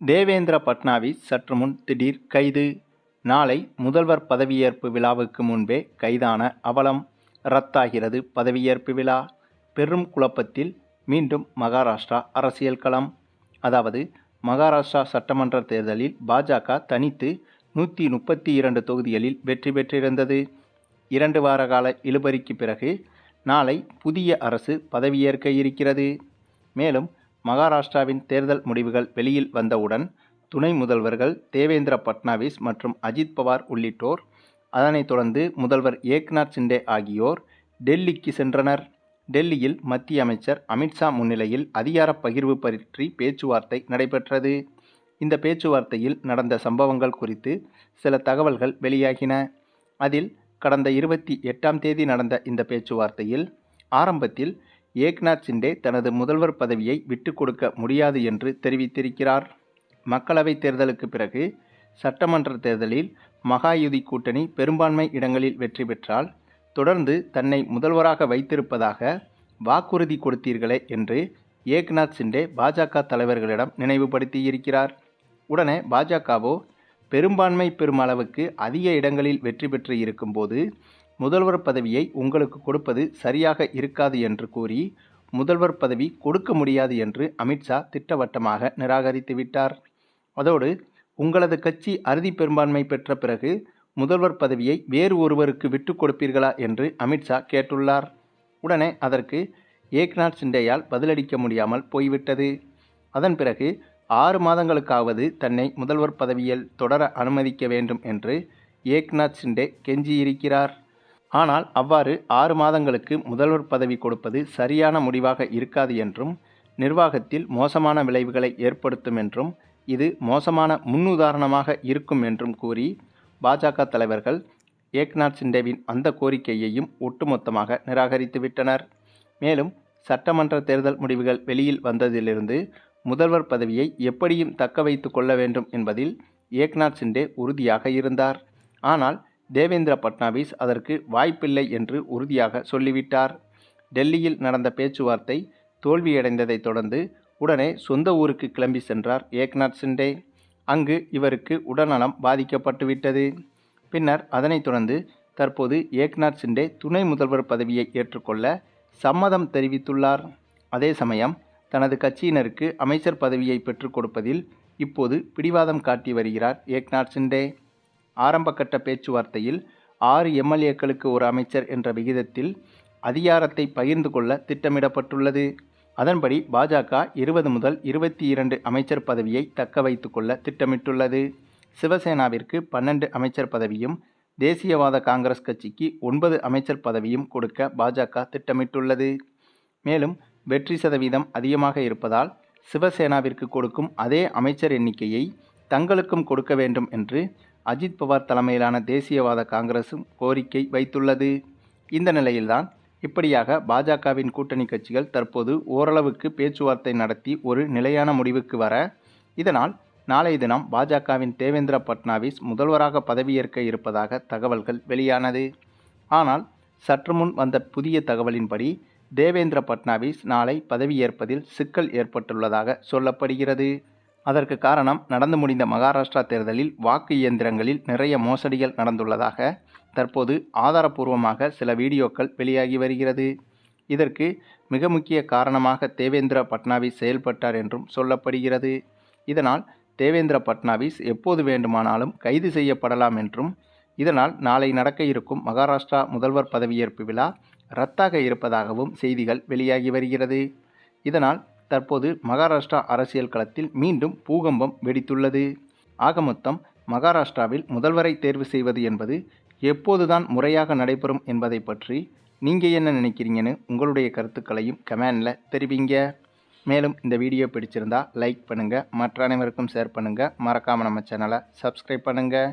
தேவேந்திர பட்னாவிஸ் சற்று முன் திடீர் கைது. நாளை முதல்வர் பதவியேற்பு விழாவுக்கு முன்பே கைதான அவலம் ரத்தாகிறது பதவியேற்பு விழா. பெரும் குழப்பத்தில் மீண்டும் மகாராஷ்டிரா அரசியல் களம். அதாவது மகாராஷ்டிரா சட்டமன்ற தேர்தலில் பாஜக தனித்து நூற்றி முப்பத்தி இரண்டு தொகுதிகளில் வெற்றி பெற்றிருந்தது. இரண்டு வார கால இழுபறிக்கு பிறகு நாளை புதிய அரசு பதவியேற்க இருக்கிறது. மேலும் மகாராஷ்டிராவின் தேர்தல் முடிவுகள் வெளியில் வந்தவுடன் துணை முதல்வர்கள் தேவேந்திர பட்னாவிஸ் மற்றும் அஜித் பவார் உள்ளிட்டோர் அதனைத் தொடர்ந்து முதல்வர் ஏக்நாத் சிண்டே ஆகியோர் டெல்லிக்கு சென்றனர். டெல்லியில் மத்திய அமைச்சர் அமித்ஷா முன்னிலையில் அதிகார பகிர்வு பற்றி பேச்சுவார்த்தை நடைபெற்றது. இந்த பேச்சுவார்த்தையில் நடந்த சம்பவங்கள் குறித்து சில தகவல்கள் வெளியாகின. அதில் கடந்த இருபத்தி எட்டாம் தேதி நடந்த இந்த பேச்சுவார்த்தையில் ஆரம்பத்தில் ஏக்நாத் சிண்டே தனது முதல்வர் பதவியை விட்டுக் கொடுக்க முடியாது என்று தெரிவித்திருக்கிறார். மக்களவைத் தேர்தலுக்கு பிறகு சட்டமன்ற தேர்தலில் மகாயுதி கூட்டணி பெரும்பான்மை இடங்களில் வெற்றி பெற்றால் தொடர்ந்து தன்னை முதல்வராக வைத்திருப்பதாக வாக்குறுதி கொடுத்தீர்களே என்று ஏக்நாத் சிண்டே பாஜக தலைவர்களிடம் நினைவுபடுத்தியிருக்கிறார். உடனே பாஜகவோ பெரும்பான்மை பெறும் அளவுக்கு அதிக இடங்களில் வெற்றி பெற்று இருக்கும்போது முதல்வர் பதவியை உங்களுக்கு கொடுப்பது சரியாக இருக்காது என்று கூறி முதல்வர் பதவி கொடுக்க முடியாது என்று அமித்ஷா திட்டவட்டமாக நிராகரித்து விட்டார். அதோடு உங்களது கட்சி அறுதி பெரும்பான்மை பெற்ற பிறகு முதல்வர் பதவியை வேறு ஒருவருக்கு விட்டு கொடுப்பீர்களா என்று அமித்ஷா கேட்டுள்ளார். உடனே அதற்கு ஏக்நாத் சிண்டேயால் பதிலளிக்க முடியாமல் போய்விட்டது. அதன் பிறகு ஆறு மாதங்களுக்காவது தன்னை முதல்வர் பதவியில் தொடர அனுமதிக்க வேண்டும் என்று ஏக்நாத் சிண்டே கெஞ்சியிருக்கிறார். ஆனால் அவ்வாறு ஆறு மாதங்களுக்கு முதல்வர் பதவி கொடுப்பது சரியான முடிவாக இருக்காது என்றும் நிர்வாகத்தில் மோசமான விளைவுகளை ஏற்படுத்தும் என்றும் இது மோசமான முன்னுதாரணமாக இருக்கும் என்றும் கூறி பாஜக தலைவர்கள் ஏக்நாத் சிண்டேவின் அந்த கோரிக்கையையும் ஒட்டுமொத்தமாக நிராகரித்துவிட்டனர் மேலும் சட்டமன்ற தேர்தல் முடிவுகள் வெளியில் வந்ததிலிருந்து முதல்வர் பதவியை எப்படியும் தக்க வைத்து கொள்ள வேண்டும் என்பதில் ஏக்நாத் சிண்டே உறுதியாக இருந்தார். ஆனால் தேவேந்திர பட்னாவிஸ் அதற்கு வாய்ப்பில்லை என்று உறுதியாக சொல்லிவிட்டார். டெல்லியில் நடந்த பேச்சுவார்த்தை தோல்வியடைந்ததைத் தொடர்ந்து உடனே சொந்த ஊருக்கு கிளம்பி சென்றார் ஏக்நாத் சிண்டே. அங்கு இவருக்கு உடல்நலம் பாதிக்கப்பட்டுவிட்டது. பின்னர் அதனைத் தொடர்ந்து தற்போது ஏக்நாத் சிண்டே துணை முதல்வர் பதவியை ஏற்றுக்கொள்ள சம்மதம் தெரிவித்துள்ளார். அதே சமயம் தனது கட்சியினருக்கு அமைச்சர் பதவியை பெற்றுக் கொடுப்பதில் இப்போது பிடிவாதம் காட்டி வருகிறார் ஏக்நாத் சிண்டே. ஆரம்பகட்ட பேச்சுவார்த்தையில் ஆறு எம்எல்ஏக்களுக்கு ஒரு அமைச்சர் என்ற விகிதத்தில் அதிகாரத்தை பகிர்ந்து கொள்ள திட்டமிடப்பட்டுள்ளது. அதன்படி பாஜக இருபது முதல் இருபத்தி இரண்டு அமைச்சர் பதவியை தக்க வைத்து கொள்ள திட்டமிட்டுள்ளது. சிவசேனாவிற்கு பன்னெண்டு அமைச்சர் பதவியும் தேசியவாத காங்கிரஸ் கட்சிக்கு ஒன்பது அமைச்சர் பதவியும் கொடுக்க பாஜக திட்டமிட்டுள்ளது. மேலும் வெற்றி சதவீதம் அதிகமாக இருப்பதால் சிவசேனாவிற்கு கொடுக்கும் அதே அமைச்சர் எண்ணிக்கையை தங்களுக்கும் கொடுக்க வேண்டும் என்று அஜித் பவார் தலைமையிலான தேசியவாத காங்கிரசும் கோரிக்கை வைத்துள்ளது. இந்த நிலையில்தான் இப்படியாக பாஜகவின் கூட்டணி கட்சிகள் தற்போது ஓரளவுக்கு பேச்சுவார்த்தை நடத்தி ஒரு நிலையான முடிவுக்கு வர இதனால் நாளைய தினம் பாஜகவின் தேவேந்திர பட்னாவிஸ் முதல்வராக பதவியேற்க இருப்பதாக தகவல்கள் வெளியானது. ஆனால் சற்று முன் வந்த புதிய தகவலின்படி தேவேந்திர பட்னாவிஸ் நாளை பதவியேற்பதில் சிக்கல் ஏற்பட்டுள்ளதாக சொல்லப்படுகிறது. அதற்கு காரணம் நடந்து முடிந்த மகாராஷ்டிரா தேர்தலில் வாக்கு இயந்திரங்களில் நிறைய மோசடிகள் நடந்துள்ளதாக தற்போது ஆதாரப்பூர்வமாக சில வீடியோக்கள் வெளியாகி வருகிறது. இதற்கு மிக முக்கிய காரணமாக தேவேந்திர பட்னாவிஸ் செயல்பட்டார் என்றும் சொல்லப்படுகிறது. இதனால் தேவேந்திர பட்னாவிஸ் எப்போது வேண்டுமானாலும் கைது செய்யப்படலாம் என்றும் இதனால் நாளை நடக்க இருக்கும் மகாராஷ்டிரா முதல்வர் பதவியேற்பு விழா ரத்தாக இருப்பதாகவும் செய்திகள் வெளியாகி வருகிறது. இதனால் தற்போது மகாராஷ்டிரா அரசியல் களத்தில் மீண்டும் பூகம்பம் வெடித்துள்ளது. ஆக மொத்தம் மகாராஷ்டிராவில் முதல்வரை தேர்வு செய்வது என்பது எப்போதுதான் முறையாக நடைபெறும் என்பதை பற்றி நீங்கள் என்ன நினைக்கிறீங்கன்னு உங்களுடைய கருத்துக்களையும் கமெண்டில் தெரிவிங்க. மேலும் இந்த வீடியோ பிடிச்சிருந்தா லைக் பண்ணுங்கள் மற்ற அனைவருக்கும் ஷேர் பண்ணுங்கள் மறக்காமல் நம்ம சேனலை சப்ஸ்கிரைப் பண்ணுங்கள்